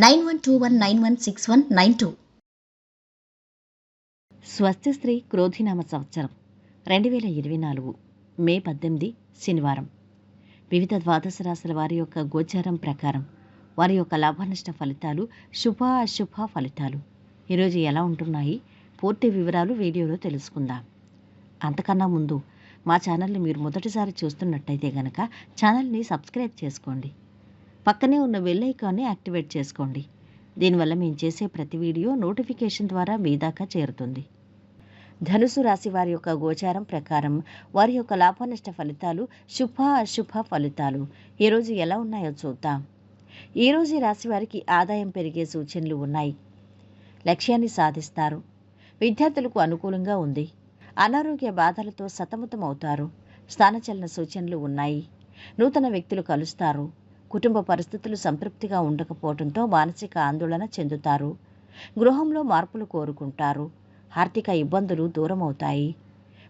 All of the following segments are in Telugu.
nine one two one nine one six one nine two. స్వస్తి స్త్రీ క్రోధినామ సంవత్సరం రెండు వేల ఇరవై నాలుగు మే పద్దెనిమిది శనివారం. వివిధ ద్వాదశ రాశుల వారి యొక్క గోచారం ప్రకారం వారి యొక్క లాభనష్ట ఫలితాలు శుభ అశుభ ఫలితాలు. ఈరోజు ఎలా ఉంటున్నాయి? పూర్తి వివరాలు వీడియోలో తెలుసుకుందాం. అంతకన్నా ముందు మా ఛానల్ని మీరు మొదటిసారి చూస్తున్నట్టయితే గనక ఛానల్ని సబ్స్క్రైబ్ చేసుకోండి. పక్కనే ఉన్న బెల్ ఐకాన్ని యాక్టివేట్ చేసుకోండి. దీనివల్ల మేము చేసే ప్రతి వీడియో నోటిఫికేషన్ ద్వారా మీ దాకా చేరుతుంది. ధనుసు రాశి వారి యొక్క గోచారం ప్రకారం వారి యొక్క లాభనష్ట ఫలితాలు శుభ అశుభ ఫలితాలు. ఈరోజు ఎలా ఉన్నాయో చూద్దాం. ఈరోజు ఈ రాశి వారికి ఆదాయం పెరిగే సూచనలు ఉన్నాయి. లక్ష్యాన్ని సాధిస్తారు. విద్యార్థులకు అనుకూలంగా ఉంది. అనారోగ్య బాధలతో సతమతమవుతారు. స్థానచలన సూచనలు ఉన్నాయి. నూతన వ్యక్తులు కలుస్తారు. కుటుంబ పరిస్థితులు సంతృప్తిగా ఉండకపోవడంతో మానసిక ఆందోళన చెందుతారు. గృహంలో మార్పులు కోరుకుంటారు. ఆర్థిక ఇబ్బందులు దూరమవుతాయి.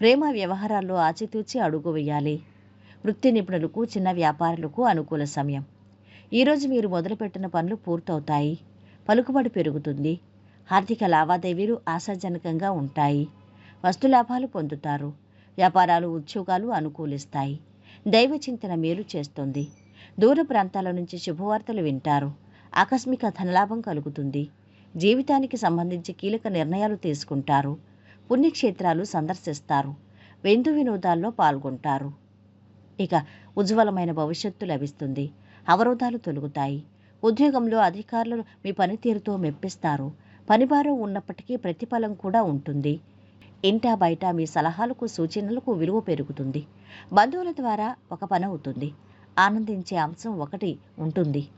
ప్రేమ వ్యవహారాల్లో ఆచితూచి అడుగు వేయాలి. వృత్తి నిపుణులకు చిన్న వ్యాపారులకు అనుకూల సమయం. ఈరోజు మీరు మొదలుపెట్టిన పనులు పూర్తవుతాయి. పలుకుబడి పెరుగుతుంది. ఆర్థిక లావాదేవీలు ఆశాజనకంగా ఉంటాయి. వస్తు లాభాలు పొందుతారు. వ్యాపారాలు ఉద్యోగాలు అనుకూలిస్తాయి. దైవ చింతన మేలు చేస్తుంది. దూర ప్రాంతాల నుంచి శుభవార్తలు వింటారు. ఆకస్మిక ధనలాభం కలుగుతుంది. జీవితానికి సంబంధించి కీలక నిర్ణయాలు తీసుకుంటారు. పుణ్యక్షేత్రాలు సందర్శిస్తారు. వెందు వినోదాల్లో పాల్గొంటారు. ఇక ఉజ్వలమైన భవిష్యత్తు లభిస్తుంది. అవరోధాలు తొలుగుతాయి. ఉద్యోగంలో అధికారులు మీ పనితీరుతో మెప్పిస్తారు. పనిభారం ఉన్నప్పటికీ ప్రతిఫలం కూడా ఉంటుంది. ఇంటా బయట మీ సలహాలకు సూచనలకు విలువ పెరుగుతుంది. బంధువుల ద్వారా ఒక పని అవుతుంది. ఆనందించే అంశం ఒకటి ఉంటుంది.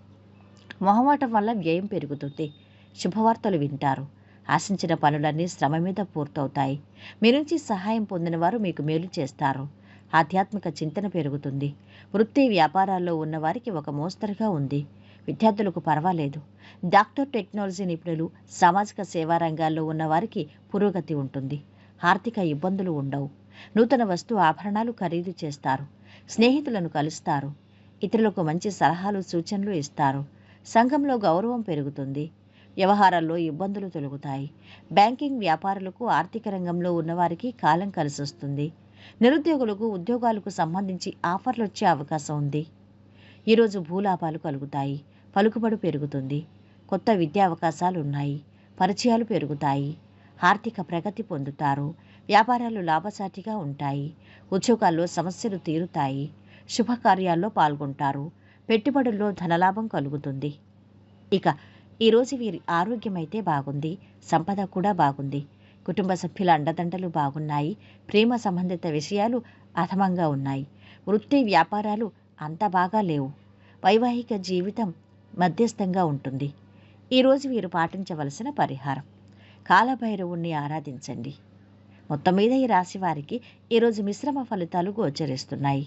మొహమాటం వల్ల వ్యయం పెరుగుతుంది. శుభవార్తలు వింటారు. ఆశించిన పనులన్నీ శ్రమ మీద పూర్తవుతాయి. మీ నుంచి సహాయం పొందిన వారు మీకు మేలు చేస్తారు. ఆధ్యాత్మిక చింతన పెరుగుతుంది. వృత్తి వ్యాపారాల్లో ఉన్నవారికి ఒక మోస్తరుగా ఉంది. విద్యార్థులకు పర్వాలేదు. డాక్టర్ టెక్నాలజీ నిపుణులు సామాజిక సేవా రంగాల్లో ఉన్నవారికి పురోగతి ఉంటుంది. ఆర్థిక ఇబ్బందులు ఉండవు. నూతన వస్తు ఆభరణాలు ఖరీదు చేస్తారు. స్నేహితులను కలుస్తారు. ఇతరులకు మంచి సలహాలు సూచనలు ఇస్తారు. సంఘంలో గౌరవం పెరుగుతుంది. వ్యవహారాల్లో ఇబ్బందులు తొలగుతాయి. బ్యాంకింగ్ వ్యాపారులకు ఆర్థిక రంగంలో ఉన్నవారికి కాలం కలిసొస్తుంది. నిరుద్యోగులకు ఉద్యోగాలకు సంబంధించి ఆఫర్లు వచ్చే అవకాశం ఉంది. ఈరోజు భూలాభాలు కలుగుతాయి. పలుకుబడి పెరుగుతుంది. కొత్త విద్యా అవకాశాలు ఉన్నాయి పరిచయాలు పెరుగుతాయి. ఆర్థిక ప్రగతి పొందుతారు. వ్యాపారాలు లాభసాటిగా ఉంటాయి. ఉద్యోగాల్లో సమస్యలు తీరుతాయి. శుభకార్యాల్లో పాల్గొంటారు. పెట్టుబడుల్లో ధనలాభం కలుగుతుంది. ఇక ఈరోజు వీరి ఆరోగ్యం అయితే బాగుంది. సంపద కూడా బాగుంది. కుటుంబ సభ్యుల అండదండలు బాగున్నాయి. ప్రేమ సంబంధిత విషయాలు అధమంగా ఉన్నాయి. వృత్తి వ్యాపారాలు అంత బాగా లేవు. వైవాహిక జీవితం మధ్యస్థంగా ఉంటుంది. ఈరోజు వీరు పాటించవలసిన పరిహారం. కాలభైరవుణ్ణి ఆరాధించండి. మొత్తం మీద ఈ రాశి వారికి ఈరోజు మిశ్రమ ఫలితాలు గోచరిస్తున్నాయి.